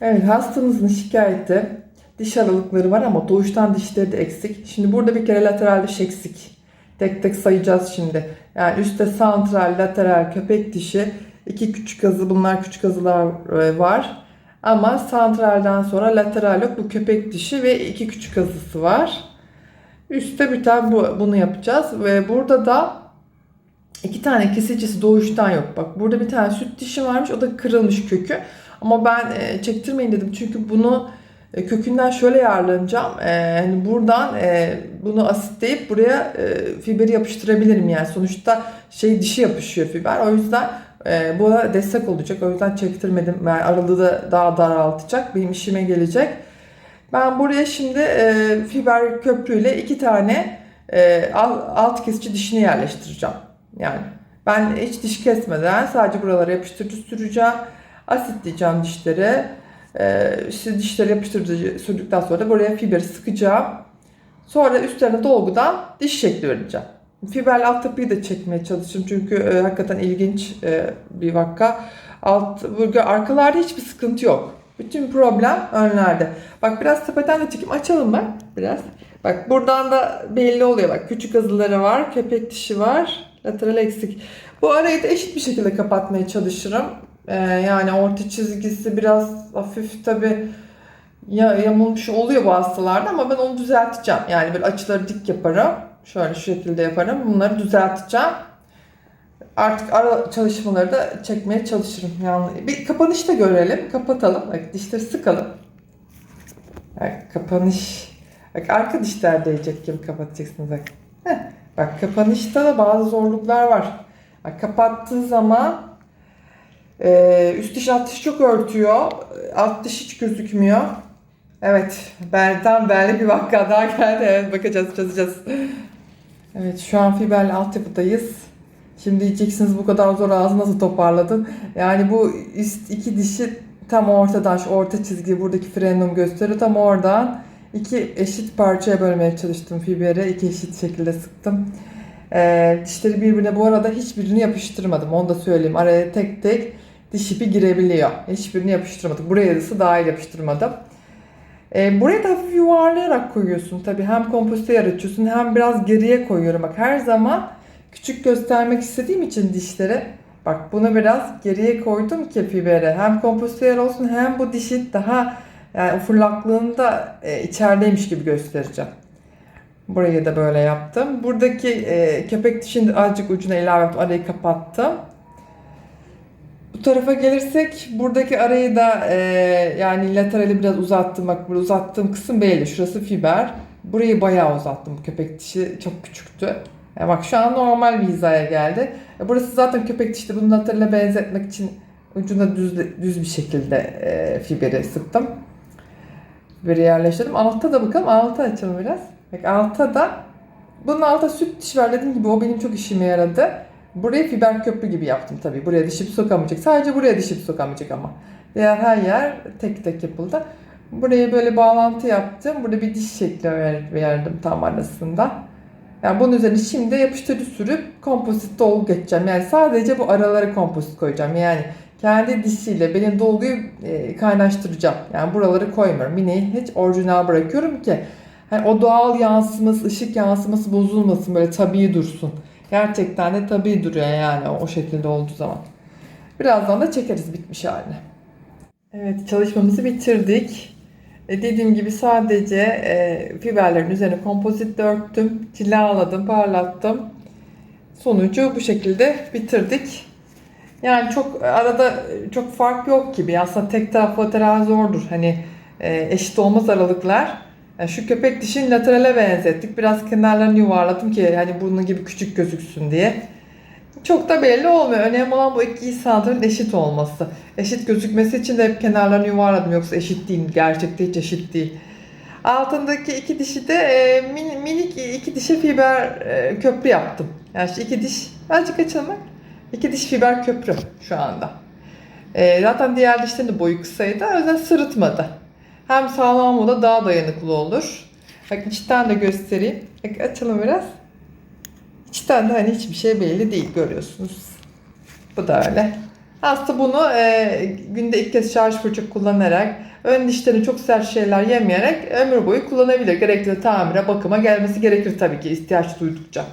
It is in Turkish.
Evet hastamızın şikayeti diş aralıkları var ama doğuştan dişleri de eksik. Şimdi burada bir kere lateral diş eksik. Tek tek sayacağız şimdi. Yani üstte santral, lateral, köpek dişi, iki küçük azı bunlar küçük azılar e, var. Ama santralden sonra lateral yok. Bu köpek dişi ve iki küçük azısı var. Üstte bir tane bu, bunu yapacağız. Ve burada da iki tane kesicisi doğuştan yok. Bak burada bir tane süt dişi varmış. O da kırılmış kökü. Ama ben e, çektirmeyin dedim. Çünkü bunu e, kökünden şöyle yararlanacağım. E, hani buradan e, bunu asitleyip buraya e, fiberi yapıştırabilirim yani. Sonuçta şey dişi yapışıyor fiber. O yüzden e, buna destek olacak. O yüzden çektirmedim. Yani aralığı da daha daraltacak. Benim işime gelecek. Ben buraya şimdi e, fiber köprüyle iki tane e, alt kesici dişini yerleştireceğim. Yani ben hiç diş kesmeden sadece buralara yapıştırıcı süreceğim. Asitleyeceğim dişleri. E, işte dişleri yapıştırıcı sürdükten sonra da buraya fiberi sıkacağım. Sonra üstlerine dolgudan diş şekli vereceğim. Fiberli alt tapıyı da çekmeye çalışırım çünkü e, hakikaten ilginç e, bir vaka. Alt, burada arkalarda hiçbir sıkıntı yok. Bütün problem önlerde. Bak biraz tepeden de çekeyim. Açalım bak biraz. Bak buradan da belli oluyor. Bak küçük azıları var. Köpek dişi var. Lateral eksik. Bu arayı da eşit bir şekilde kapatmaya çalışırım. Ee, yani orta çizgisi biraz hafif tabi ya, yamulmuş oluyor bu hastalarda ama ben onu düzelteceğim. Yani böyle açıları dik yaparım. Şöyle şu şekilde yaparım. Bunları düzelteceğim. Artık ara çalışmaları da çekmeye çalışırım. Yani bir kapanış da görelim. Kapatalım. Bak dişleri sıkalım. Bak kapanış. Bak arka dişler değecek gibi kapatacaksınız bak. Heh. Bak kapanışta da bazı zorluklar var. Bak kapattığı zaman e, üst diş alt diş çok örtüyor. Alt diş hiç gözükmüyor. Evet. Belden belli bir vaka daha geldi. Evet bakacağız çözeceğiz. Evet şu an fiberli altyapıdayız. Şimdi diyeceksiniz bu kadar zor ağzı nasıl toparladın? Yani bu üst iki dişi tam ortadan şu orta çizgi buradaki frenum gösteriyor. Tam oradan iki eşit parçaya bölmeye çalıştım fiberi. iki eşit şekilde sıktım. Ee, dişleri birbirine bu arada hiçbirini yapıştırmadım. Onu da söyleyeyim. Araya tek tek diş ipi girebiliyor. Hiçbirini yapıştırmadık. Buraya da dahil yapıştırmadım. E, buraya da hafif yuvarlayarak koyuyorsun tabii. Hem kompozite yaratıyorsun hem biraz geriye koyuyorum. Bak her zaman küçük göstermek istediğim için dişleri bak bunu biraz geriye koydum ki fibere. Hem kompozite yer olsun hem bu dişi daha yani fırlaklığında e, içerideymiş gibi göstereceğim. Burayı da böyle yaptım. Buradaki e, köpek dişini azıcık ucuna ilave yaptım. Arayı kapattım. Bu tarafa gelirsek buradaki arayı da e, yani laterali biraz uzattım. Bak burada uzattığım kısım belli. Şurası fiber. Burayı bayağı uzattım. Bu köpek dişi çok küçüktü. Yani bak şu an normal bir hizaya geldi. E, burası zaten köpek dişi. Bunu laterale benzetmek için ucuna düz, düz bir şekilde e, fiberi sıktım. Fiberi yerleştirdim. Altta da bakalım. Altta açalım biraz. Bak altta da bunun altta süt diş var dediğim gibi o benim çok işime yaradı. Buraya fiber köprü gibi yaptım tabii. Buraya dişip sokamayacak. Sadece buraya dişip sokamayacak ama. Diğer her yer tek tek yapıldı. Buraya böyle bağlantı yaptım. Burada bir diş şekli ver- verdim tam arasında. Yani bunun üzerine şimdi yapıştırıcı sürüp kompozit dolgu geçeceğim. Yani sadece bu aralara kompozit koyacağım. Yani kendi dişiyle benim dolguyu e, kaynaştıracağım. Yani buraları koymuyorum. Yine hiç orijinal bırakıyorum ki hani o doğal yansıması, ışık yansıması bozulmasın. Böyle tabii dursun. Gerçekten de tabii duruyor yani o şekilde olduğu zaman. Birazdan da çekeriz bitmiş halini. Evet çalışmamızı bitirdik. E, dediğim gibi sadece e, fiberlerin üzerine kompozit örttüm, cilaladım, parlattım. Sonucu bu şekilde bitirdik. Yani çok arada çok fark yok gibi. Aslında tek taraflı lateral zordur. Hani e, eşit olmaz aralıklar. Yani şu köpek dişini laterale benzettik. Biraz kenarlarını yuvarladım ki hani bunun gibi küçük gözüksün diye. Çok da belli olmuyor. Önemli olan bu iki santralin eşit olması. Eşit gözükmesi için de hep kenarlarını yuvarladım. Yoksa eşit değil. Gerçekte hiç eşit değil. Altındaki iki dişi de e, min, minik iki dişe fiber e, köprü yaptım. Yani şu iki diş, azıcık açalım. İki diş fiber köprü şu anda. E, zaten diğer dişlerin de boyu kısaydı. O yüzden sırıtmadı. Hem sağlam o da daha dayanıklı olur. Bak içten de göstereyim. Bak açalım biraz. İçten de hani hiçbir şey belli değil görüyorsunuz. Bu da öyle. Aslında bunu e, günde ilk kez şarj fırça kullanarak ön dişlerini çok sert şeyler yemeyerek ömür boyu kullanabilir. Gerekli tamire, bakıma gelmesi gerekir tabii ki ihtiyaç duydukça.